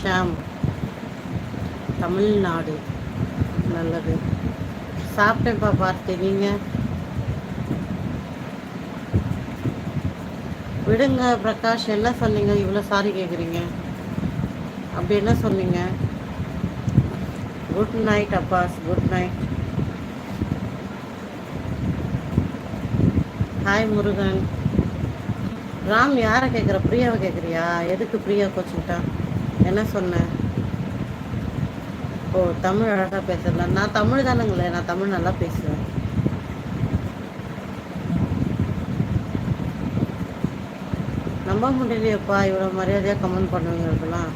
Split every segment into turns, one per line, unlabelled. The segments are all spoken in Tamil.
ஷாம். தமிழ்நாடு. நல்லது. சாப்பிட்டேன்ப்பா பார்த்து. நீங்கள் விடுங்க பிரகாஷ். என்ன சொன்னீங்க? இவ்வளோ சாரி கேட்குறீங்க அப்படி என்ன சொன்னீங்க? Good night Abbas. Good night hi Murugan. Ram யாரை கேட்குற பிரியாவை கேட்குறியா எதுக்கு பிரியா கோச்சுக்கிட்டா? என்ன சொன்னேன்? ஓ தமிழ் அழகாக பேசுறல நான் தமிழ் தானுங்களே நான் தமிழ் நல்லா பேசுவேன். நம்ப முடியலையப்பா இவ்வளோ மரியாதையாக கமெண்ட் பண்ணுவீங்களுக்கெல்லாம்.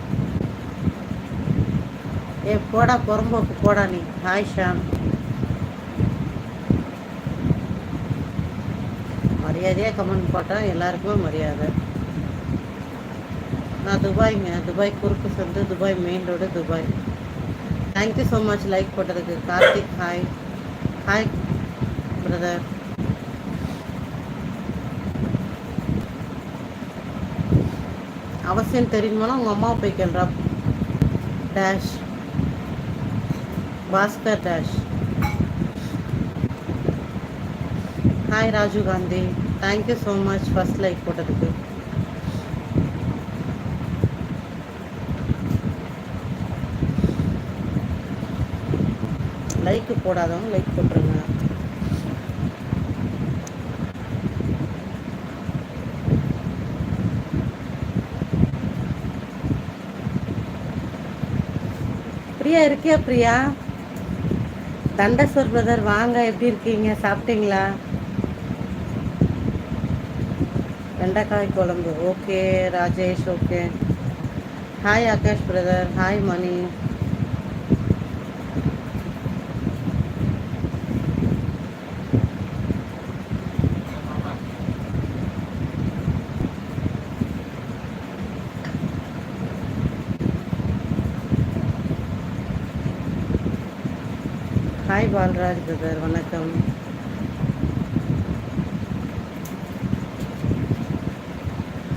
ஏ போடா புறம்போக்கு போடா நீ. ஹாய் ஷாம் மரியாதையாக கமெண்ட் போட்டால் எல்லாருக்குமே மரியாதை. நான் துபாய்ங்க துபாய் குறுக்கு சந்து Dubai main road Dubai thank you so much like போட்டதுக்கு கார்த்திக் ஹாய் ஹாய் பிரதர் அவசியம் தெரியுமானா உங்கள் அம்மா போய் கேள்றா. Dash Bhaskar dash hi Rajiv Gandhi thank you so much first like போட்டதுக்கு. லைக் போடாதவங்க லைக் போட்டுருங்க. பிரியா இருக்கியா பிரியா? தண்டஸ்வர் பிரதர் வாங்க. எப்படி இருக்கீங்க? சாப்பிட்டீங்களா? வெண்டைக்காய் குழம்பு. Okay Rajesh okay. Hi Akash brother. Hi Mani. Hi Palraj brother வணக்கம்.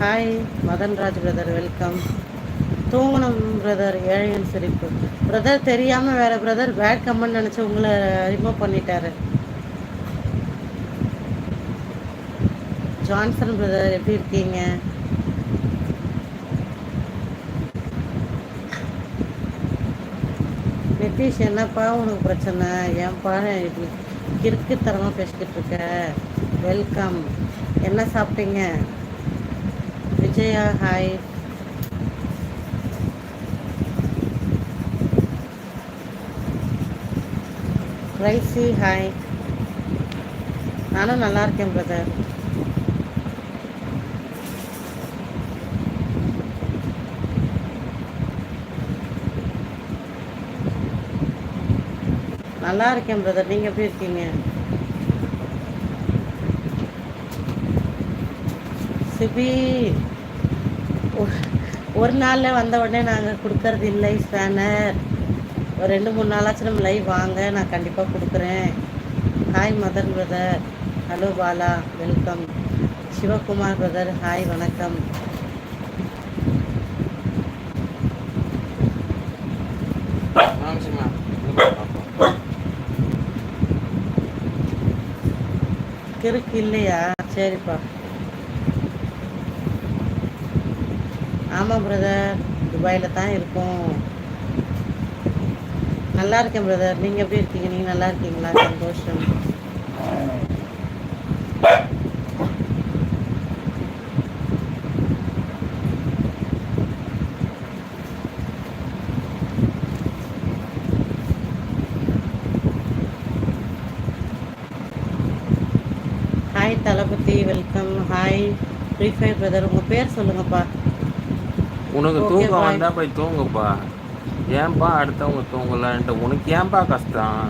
Hi Madanraj brother welcome. தூங்கணும் பிரதர் ஏழையன் சிரிப்பு. பிரதர் தெரியாமல் வேற பிரதர் பேட் கமெண்ட் நினச்சி உங்களை ரிமூவ் பண்ணிட்டாரு. ஜான்சன் பிரதர் எப்படி இருக்கீங்க? நிதிஷ் என்னப்பா உனக்கு பிரச்சனை? ஏன்பா இப்படி கிறுக்குத்தனமாக பேசிக்கிட்டு இருக்க? வெல்கம் என்ன சாப்பிட்டீங்க? விஜயா ஹாய் ரைசி ஹாய் நானும் நல்லா இருக்கேன் பிரதர் நல்லா இருக்கேன் பிரதர் நீங்கள் எப்படி இருக்கீங்க? சிபி ஒரு நாளில் வந்த உடனே நாங்கள் கொடுக்கறது இல்லை ஸ்பேனர் ஒரு ரெண்டு மூணு நாளாச்சும் நம்ம லைவ் வாங்க நான் கண்டிப்பாக கொடுக்குறேன். Hi Madan brother hello Bala welcome Sivakumar brother hi வணக்கம். கிறுக்கு இல்லையா? சரிப்பா. ஆமாம் பிரதர் துபாயில் தான் இருக்கோம். நல்லா இருக்கேன் பிரதர் நீங்கள் எப்படி இருக்கீங்க? நீங்கள் நல்லா இருக்கீங்களா? சந்தோஷம். Thalapathy welcome. Hi free fire brother உங்கள் பேர் சொல்லுங்கப்பா.
உனக்கு தூக்கம். வந்தா போய் தூங்குப்பா. ஏன்பா அடுத்தவங்க தூங்கலான்ட்டு உனக்கு ஏன்பா கஷ்டம்?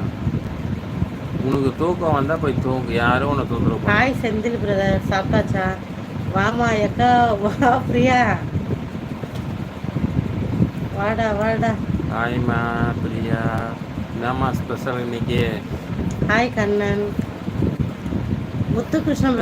உனக்கு தூக்கம் வந்தா போய் தூங்கு. யாரும் தொந்தரவு பண்ண-
ஹாய் செந்தில் பிரதர் சாப்பிட்டாச்சா? வாமா எக்கா வா பிரியா? வாடா வாடா.
ஹாய்மா பிரியா. என்னம்மா ஸ்பெஷல் இன்னைக்கு?
ஹாய் கண்ணன். ముత్తుకృష్ణం